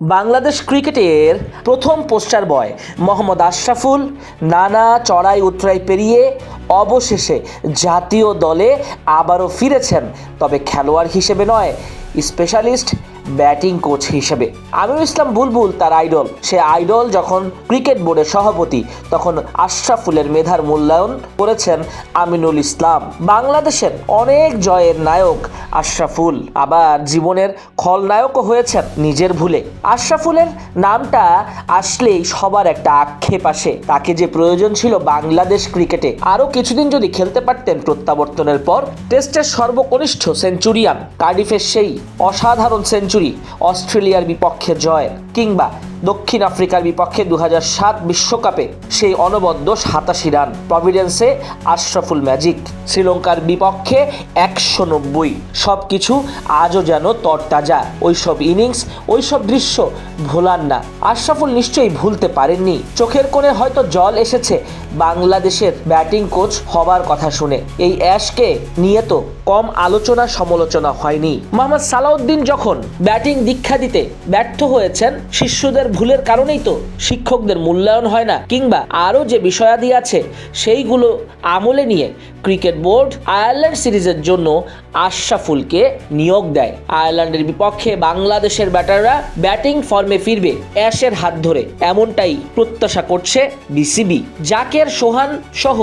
বাংলাদেশ ক্রিকেটের প্রথম পোস্টার বয় মোহাম্মদ আশরাফুল নানা চড়াই উতরাই পেরিয়ে অবশেষে জাতীয় দলে আবারও ফিরেছেন। তবে খেলোয়াড় হিসেবে নয়, স্পেশালিস্ট ব্যাটিং কোচ হিসেবে। আমিরুল ইসলাম বুলবুল তার আইডল। সে আইডল যখন ক্রিকেট বোর্ডের সভাপতি, তখন আশরাফুলের মেধার মূল্যায়ন করেছেন আমিনুল ইসলাম। বাংলাদেশের অনেক জয়ের নায়ক আশরাফুল। আবার জীবনের খলনায়কও হয়েছেন নিজের ভুলে। আশরাফুলের নামটা আসলেই সবার একটা আক্ষেপ আসে। তাকে যে প্রয়োজন ছিল বাংলাদেশ ক্রিকেটে। আরও কিছুদিন যদি খেলতে পারতেন প্রত্যাবর্তনের পর, টেস্টের সর্বকনিষ্ঠ সেঞ্চুরিয়ান, কার্ডিফের সেই অসাধারণ সেঞ্চুরি অস্ট্রেলিয়ার বিপক্ষে জয় কিংবা দক্ষিণ আফ্রিকার বিপক্ষে দু বিশ্বকাপে সেই অনবদ্য সাতাশি রান প্রভিডেন্সে আশরাফুল ম্যাজিক। শ্রীলঙ্কার বিপক্ষে একশো নব্বই। সব কিছু আজও যেন তরতাজা। ওইসব ইনিংস, ওইসব দৃশ্য ভোলার না। আশরাফুল নিশ্চয়ই ভুলতে পারেননি। চোখের কোণে হয়তো জল এসেছে বাংলাদেশের ব্যাটিং কোচ হবার কথা শুনে। এই অ্যাশকে নিয়ে তো কম আলোচনা সমালোচনা হয়নি। মোহাম্মদ সালাউদ্দিন যখন ব্যাটিং দীক্ষা দিতে ব্যর্থ হয়েছেন, শিষ্যদের ভুলের কারণেই তো শিক্ষকদের মূল্যায়ন হয় না, কিংবা আরও যে বিষয়াদি আছে, সেইগুলো আমলে নিয়ে ক্রিকেট বোর্ড আয়ারল্যান্ড সিরিজের জন্য আশরাফুলকে নিয়োগ দেয়। আয়ারল্যান্ডের বিপক্ষে বাংলাদেশের ব্যাটাররা ব্যাটিং ফর্মে ফিরবে অ্যাশের হাত ধরে, এমনটাই প্রত্যাশা করছে বিসিবি। জাকের, সোহান সহ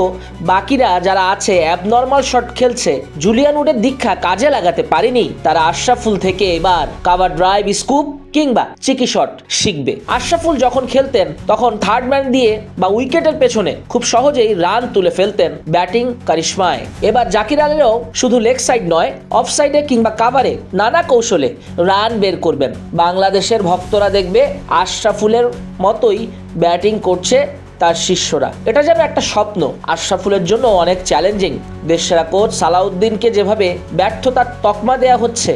বাকিরা যারা আছে অ্যাবনর্মাল শট খেলছে, জুলিয়ান উডের দীক্ষা কাজে লাগাতে পারেনি। তারা আশরাফুল থেকে এবার কাভার ড্রাইভ স্কুপ কিংবা চিকি শট শিখবে। আশরাফুল যখন খেলতেন, তখন থার্ড ম্যান দিয়ে বা উইকেটের পেছনে খুব সহজেই রান তুলে ফেলতেন ব্যাটিং কারিশমায়। এবার জাকির আলীরাও শুধু লেগ সাইড নয় অফ সাইডে কিংবা কাভারে নানা কৌশলে রান বের করবেন। বাংলাদেশের ভক্তরা দেখবে আশরাফুলের মতোই ব্যাটিং করছে তার শিষ্যরা। এটা যেন একটা স্বপ্ন। আশরাফুলের জন্য অনেক চ্যালেঞ্জিং দেশসেরা কোচ সালাউদ্দিনকে যেভাবে ব্যর্থতার তকমা দেয়া হচ্ছে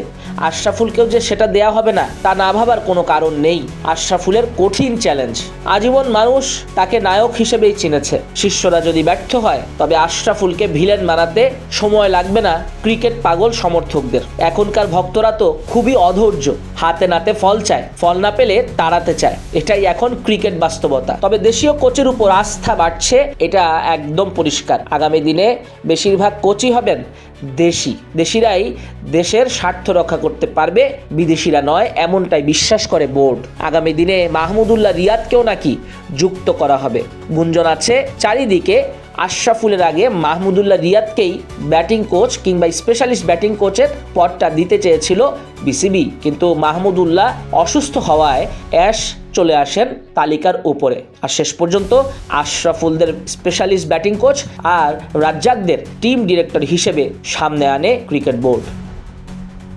আশরাফুলকেও যে সেটা দেয়া হবে না, তা না ভাবার কোনো কারণ নেই। আশরাফুলের কঠিন চ্যালেঞ্জ আজীবন মানুষ তাকে নায়ক হিসেবেই চিনেছে। শিষ্যরা যদি ব্যর্থ হয়, তবে আশরাফুলকে ভিলেন মানাতে সময় লাগবে না ক্রিকেট পাগল সমর্থকদের। এখনকার ভক্তরা তো খুবই অধৈর্য। হাতে নাতে ফল চায়, ফল না পেলে তাড়াতে চায়। এটাই এখন ক্রিকেট বাস্তবতা। তবে দেশীয় কোচের উপর আস্থা বাড়ছে, এটা একদম পরিষ্কার। আগামী দিনে বেশিরভাগ কোচই হবেন দেশি। দেশিরাই দেশের স্বার্থ রক্ষা করতে পারবে, বিদেশিরা নয়, এমনটাই বিশ্বাস করে বোর্ড। আগামী দিনে মাহমুদুল্লাহ রিয়াদকেও নাকি যুক্ত করা হবে। গুঞ্জন আছে চারিদিকে, আশরাফুলের আগে মাহমুদুল্লাহ রিয়াদকেই ব্যাটিং কোচ কিংবা স্পেশালিস্ট ব্যাটিং কোচের পদটা দিতে চেয়েছিল বিসিবি। কিন্তু মাহমুদুল্লাহ অসুস্থ হওয়ায় অ্যাশ চলে আসেন তালিকার উপরে। আর শেষ পর্যন্ত আশরাফুলদের স্পেশালিস্ট ব্যাটিং কোচ আর রাজ্জাকদের টিম ডিরেক্টর হিসেবে সামনে আনে ক্রিকেট বোর্ড